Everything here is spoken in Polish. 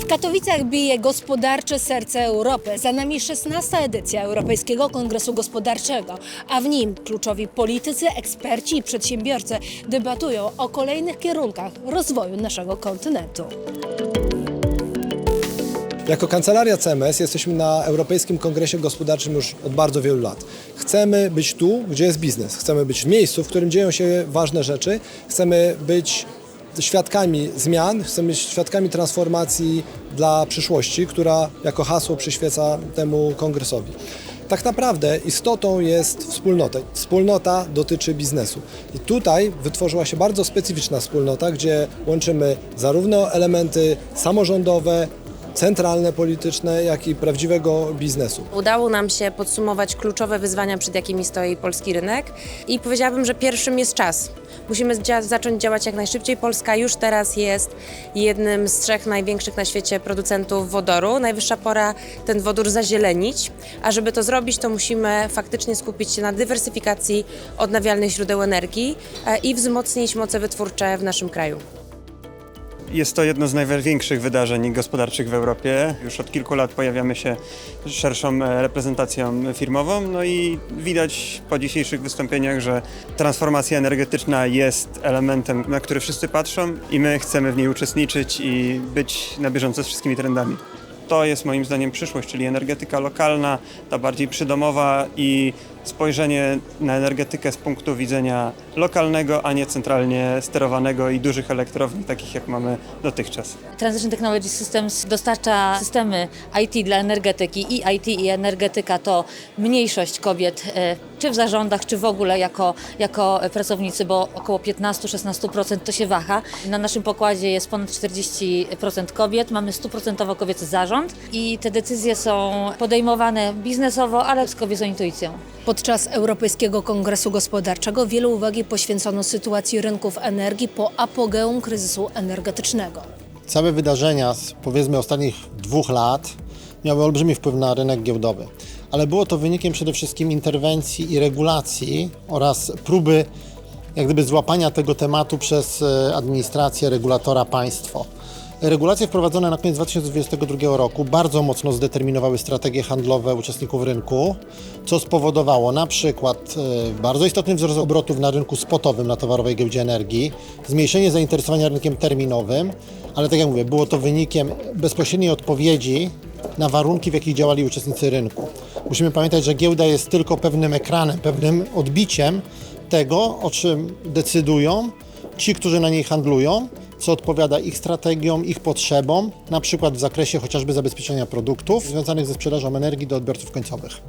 W Katowicach bije gospodarcze serce Europy. Za nami 16. edycja Europejskiego Kongresu Gospodarczego, a w nim kluczowi politycy, eksperci i przedsiębiorcy debatują o kolejnych kierunkach rozwoju naszego kontynentu. Jako kancelaria CMS jesteśmy na Europejskim Kongresie Gospodarczym już od bardzo wielu lat. Chcemy być tu, gdzie jest biznes. Chcemy być w miejscu, w którym dzieją się ważne rzeczy. Chcemy być świadkami zmian, chcemy być świadkami transformacji dla przyszłości, która jako hasło przyświeca temu kongresowi. Tak naprawdę istotą jest wspólnota. Wspólnota dotyczy biznesu. I tutaj wytworzyła się bardzo specyficzna wspólnota, gdzie łączymy zarówno elementy samorządowe, centralne, polityczne, jak i prawdziwego biznesu. Udało nam się podsumować kluczowe wyzwania, przed jakimi stoi polski rynek i powiedziałabym, że pierwszym jest czas. Musimy zacząć działać jak najszybciej. Polska już teraz jest jednym z trzech największych na świecie producentów wodoru. Najwyższa pora ten wodór zazielenić, a żeby to zrobić, to musimy faktycznie skupić się na dywersyfikacji odnawialnych źródeł energii e, i wzmocnić moce wytwórcze w naszym kraju. Jest to jedno z największych wydarzeń gospodarczych w Europie. Już od kilku lat pojawiamy się szerszą e, reprezentacją firmową, no i widać po dzisiejszych wystąpieniach, że transformacja energetyczna jest elementem, na który wszyscy patrzą i my chcemy w niej uczestniczyć i być na bieżąco z wszystkimi trendami. To jest moim zdaniem przyszłość, czyli energetyka lokalna, ta bardziej przydomowa i spojrzenie na energetykę z punktu widzenia lokalnego, a nie centralnie sterowanego i dużych elektrowni, takich jak mamy dotychczas. Transition Technology Systems dostarcza systemy IT dla energetyki i IT i energetyka to mniejszość kobiet, e, czy w zarządach, czy w ogóle jako, jako pracownicy, bo około 15-16% to się waha. Na naszym pokładzie jest ponad 40% kobiet, mamy 100% kobiecy zarząd i te decyzje są podejmowane biznesowo, ale z kobiecą intuicją. Podczas Europejskiego Kongresu Gospodarczego wiele uwagi poświęcono sytuacji rynków energii po apogeum kryzysu energetycznego. Całe wydarzenia z powiedzmy ostatnich dwóch lat miały olbrzymi wpływ na rynek giełdowy, ale było to wynikiem przede wszystkim interwencji i regulacji oraz próby jak gdyby złapania tego tematu przez e, administrację, regulatora, państwo. Regulacje wprowadzone na koniec 2022 roku bardzo mocno zdeterminowały strategie handlowe uczestników rynku, co spowodowało na przykład e, bardzo istotny wzrost obrotów na rynku spotowym na towarowej giełdzie energii, zmniejszenie zainteresowania rynkiem terminowym, ale tak jak mówię, było to wynikiem bezpośredniej odpowiedzi na warunki, w jakich działali uczestnicy rynku. Musimy pamiętać, że giełda jest tylko pewnym ekranem, pewnym odbiciem tego, o czym decydują ci, którzy na niej handlują, co odpowiada ich strategiom, ich potrzebom, na przykład w zakresie chociażby zabezpieczenia produktów związanych ze sprzedażą energii do odbiorców końcowych.